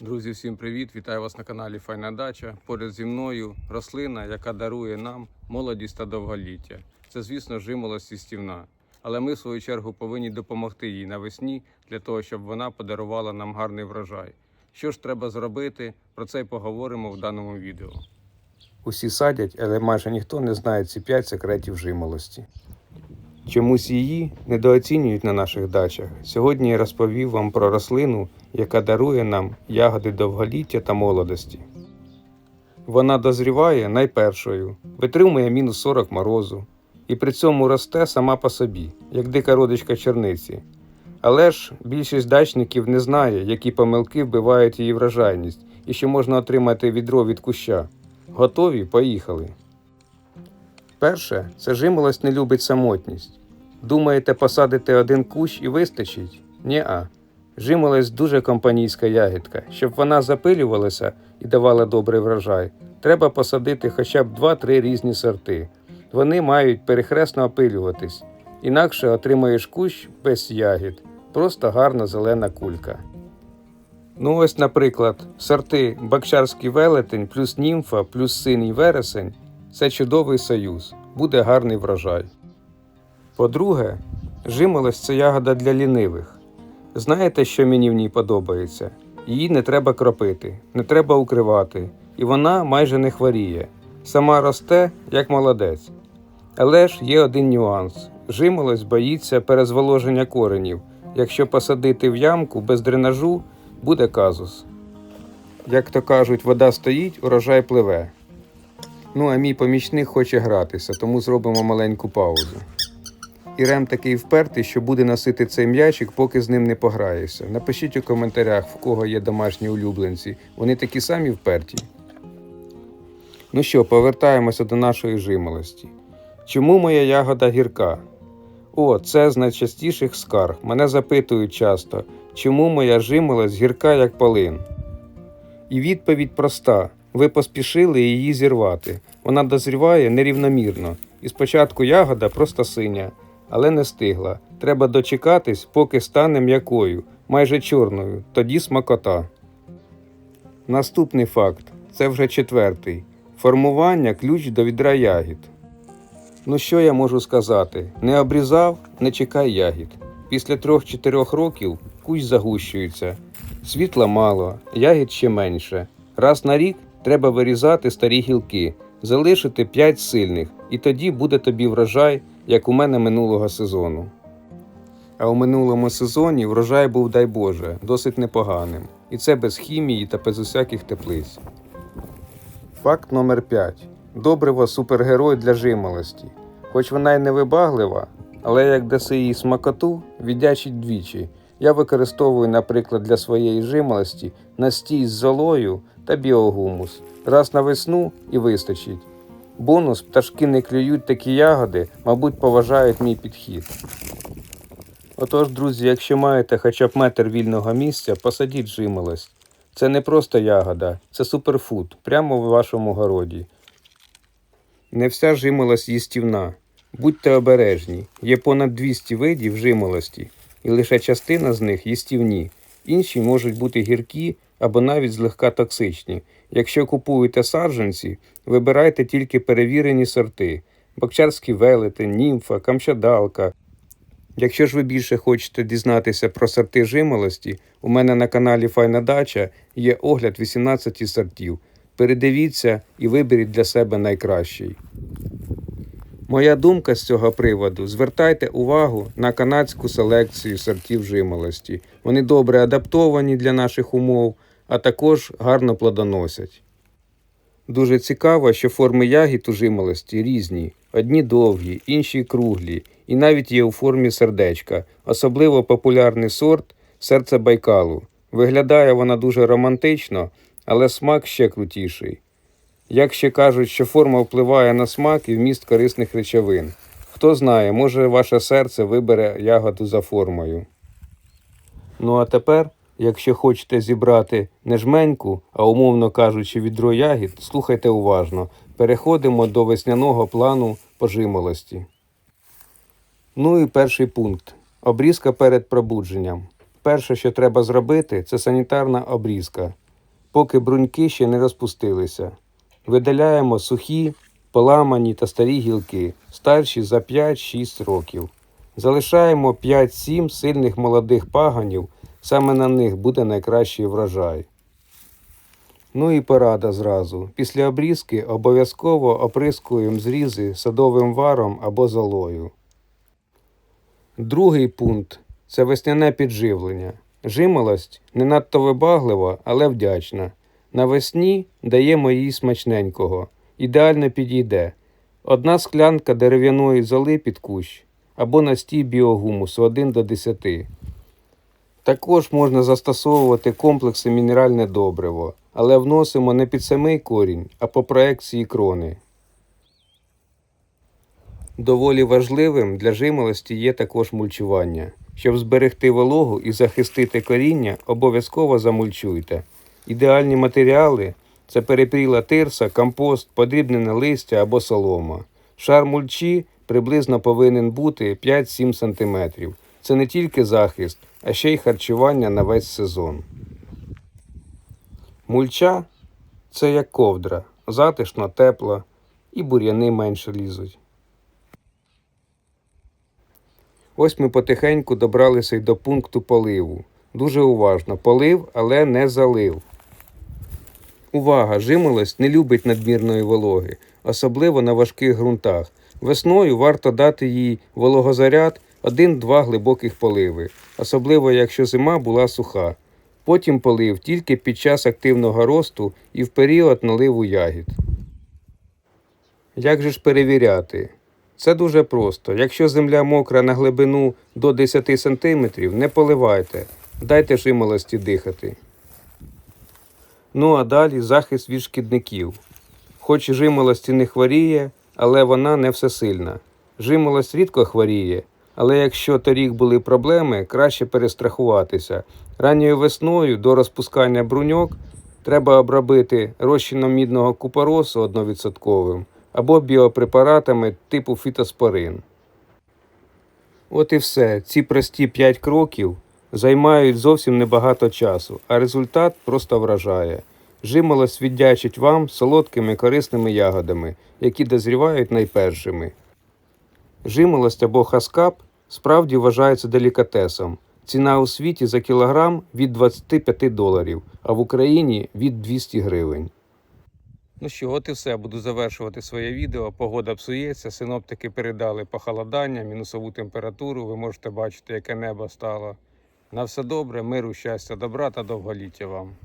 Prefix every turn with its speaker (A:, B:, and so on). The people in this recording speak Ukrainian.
A: Друзі, всім привіт! Вітаю вас на каналі Файна Дача. Поряд зі мною рослина, яка дарує нам молодість та довголіття. Це, звісно, жимолость стівна. Але ми, в свою чергу, повинні допомогти їй навесні для того, щоб вона подарувала нам гарний врожай. Що ж треба зробити? Про це й поговоримо в даному відео. Усі садять, але майже ніхто не знає ці 5 секретів жимолості. Чомусь її недооцінюють на наших дачах. Сьогодні я розповів вам про рослину, яка дарує нам ягоди довголіття та молодості. Вона дозріває найпершою, витримує мінус 40 морозу і при цьому росте сама по собі, як дика родичка черниці. Але ж більшість дачників не знає, які помилки вбивають її врожайність і що можна отримати відро від куща. Готові? Поїхали. Перше, це жимолость не любить самотність. Думаєте, посадити один кущ і вистачить? Ні-а. Жимолость дуже компанійська ягідка. Щоб вона запилювалася і давала добрий врожай, треба посадити хоча б 2-3 різні сорти. Вони мають перехресно опилюватись, інакше отримаєш кущ без ягід, просто гарна зелена кулька. Ну ось, наприклад, сорти Бакчарський велетень плюс німфа плюс синій вересень це чудовий союз, буде гарний врожай. По-друге, жимолость це ягода для лінивих. Знаєте, що мені в ній подобається? Її не треба кропити, не треба укривати, і вона майже не хворіє. Сама росте, як молодець. Але ж є один нюанс: жимолость боїться перезволоження коренів. Якщо посадити в ямку без дренажу, буде казус. Як то кажуть, вода стоїть, урожай пливе. Ну, а мій помічник хоче гратися, тому зробимо маленьку паузу. Ірем такий впертий, що буде носити цей м'ячик, поки з ним не пограєшся. Напишіть у коментарях, в кого є домашні улюбленці. Вони такі самі вперті. Ну що, повертаємося до нашої жимолості. Чому моя ягода гірка? О, це з найчастіших скарг. Мене запитують часто, чому моя жимолость гірка, як полин. І відповідь проста: ви поспішили її зірвати. Вона дозріває нерівномірно, і спочатку ягода просто синя, але не стигла. Треба дочекатись, поки стане м'якою, майже чорною, тоді смакота. Наступний факт це вже четвертий. Формування ключ до відра ягід. Ну що я можу сказати? Не обрізав, не чекай ягід. Після трьох-чотирьох років кущ загущується. Світла мало, ягід ще менше. Раз на рік треба вирізати старі гілки, залишити 5 сильних, і тоді буде тобі врожай, як у мене минулого сезону. А у минулому сезоні врожай був, дай Боже, досить непоганим. І це без хімії та без усяких теплиць. Факт номер 5. Добриво супергерой для жимолості. Хоч вона й невибаглива, але як даси їй смакоту, віддячить двічі. Я використовую, наприклад, для своєї жимолості настій з золою та біогумус. Раз на весну і вистачить. Бонус пташки не клюють такі ягоди, мабуть, поважають мій підхід. Отож, друзі, якщо маєте хоча б метр вільного місця, посадіть жимолость. Це не просто ягода, це суперфуд прямо в вашому городі. Не вся жимолость їстівна. Будьте обережні, є понад 200 видів жимолості, і лише частина з них їстівні. Інші можуть бути гіркі або навіть злегка токсичні. Якщо купуєте саджанці, вибирайте тільки перевірені сорти: бакчарський велетень, німфа, камчадалка. Якщо ж ви більше хочете дізнатися про сорти жимолості, у мене на каналі Файна Дача є огляд 18 сортів. Передивіться і виберіть для себе найкращий. Моя думка з цього приводу: звертайте увагу на канадську селекцію сортів жимолості. Вони добре адаптовані для наших умов, також гарно плодоносять. Дуже цікаво, що форми ягід у жимолості різні: одні довгі, інші круглі, і навіть є у формі сердечка. Особливо популярний сорт серце Байкалу. Виглядає вона дуже романтично, але смак ще крутіший. Як ще кажуть, що форма впливає на смак і вміст корисних речовин. Хто знає, може ваше серце вибере ягоду за формою. Ну а тепер, якщо хочете зібрати не жменьку, а умовно кажучи, відро ягід, слухайте уважно. Переходимо до весняного плану пожимолості. Ну і перший пункт обрізка перед пробудженням. Перше, що треба зробити, це санітарна обрізка. поки бруньки ще не розпустилися. Видаляємо сухі, поламані та старі гілки, старші за 5-6 років. Залишаємо 5-7 сильних молодих паганів, саме на них буде найкращий врожай. Ну і порада зразу. Після обрізки обов'язково оприскуємо зрізи садовим варом або золою. Другий пункт це весняне підживлення. Жимолость не надто вибаглива, але вдячна. Навесні даємо їй смачненького. Ідеально підійде. Одна склянка дерев'яної золи під кущ або настій біогумусу 1 до 10. Також можна застосовувати комплекси мінеральне добриво, але вносимо не під самий корінь, а по проекції крони. Доволі важливим для жимолості є також мульчування. Щоб зберегти вологу і захистити коріння, обов'язково замульчуйте. І матеріали це перепріла тирса, компост, подрібнене листя або солома. Шар мульчі приблизно повинен бути 5-7 см. Це не тільки захист, а ще й харчування на весь сезон. Мульча це як ковдра, затишно, тепла, і бур'яни менше лізуть. Ось ми потихеньку добралися й до пункту поливу. Дуже уважно. Полив, але не залив. Увага! Жимолость не любить надмірної вологи, особливо на важких ґрунтах. Весною варто дати їй вологозаряд 1-2 глибоких поливи, особливо якщо зима була суха. Потім полив тільки під час активного росту і в період наливу ягід. Як же ж перевіряти? Це дуже просто. Якщо земля мокра на глибину до 10 см, не поливайте, дайте жимолості дихати. Ну а далі захист від шкідників. Хоч жимолості не хворіє, але вона не всесильна. Жимолость рідко хворіє, але якщо торік були проблеми, краще перестрахуватися. Ранньою весною до розпускання бруньок треба обробити розчином мідного купоросу 1% або біопрепаратами типу фітоспорин. От і все. Ці прості 5 кроків займають зовсім небагато часу, а результат просто вражає. Жимолость віддячить вам солодкими корисними ягодами, які дозрівають найпершими. Жимолость або хаскап справді вважається делікатесом. Ціна у світі за кілограм від 25 доларів, а в Україні від 200 гривень. Ну що, от і все. Буду завершувати своє відео. Погода псується, синоптики передали похолодання, мінусову температуру. Ви можете бачити, яке небо стало. На все добре, миру, щастя, добра та довголіття вам.